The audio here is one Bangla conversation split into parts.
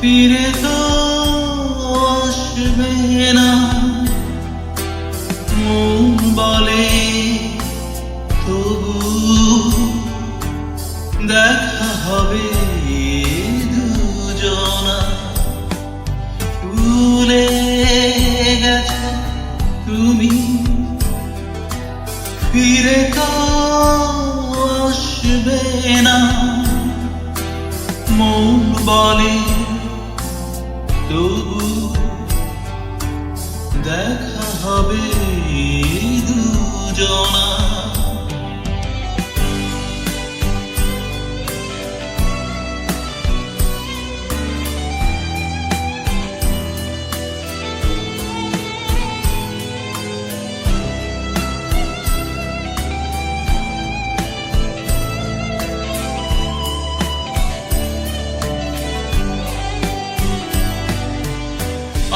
ফিরে তো আসবে না। মন বলে, তবু দেখা হবে দুজনা। ভুলে গেছ তুমি, ফিরে তো আসবে না। মন বলে তবু দেখা হবে দুজনা।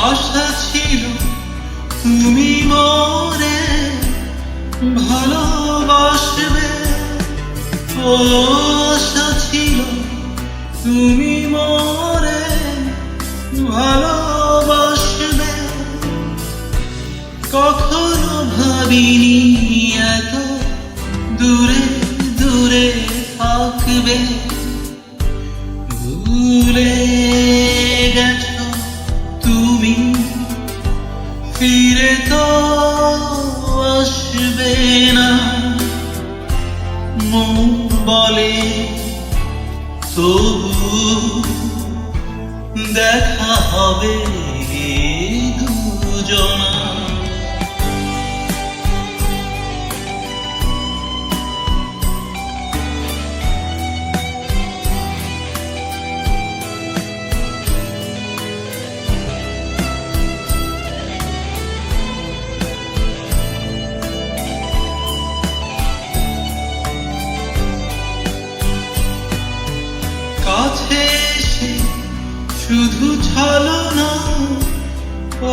আশা ছিল তুমি মরে ভালোবাসবে। ও আশা ছিল তুমি মরে ভালোবাসবে। কখনো ভাবিনি এত দূরে দূরে থাকবে। ফিরে তো আসবে না। মন বলে তবু দেখা হবে।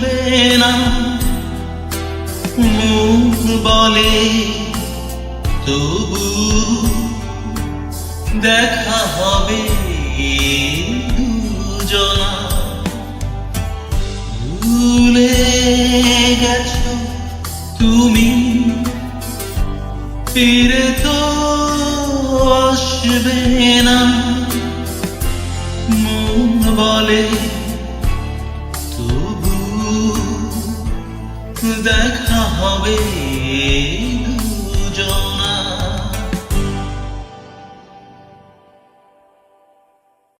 আসবে না মন বলে, তবু দেখা হবে ভুলে গেছো তুমি, ফিরে তো আসবে না। মন বলে দেখা হবে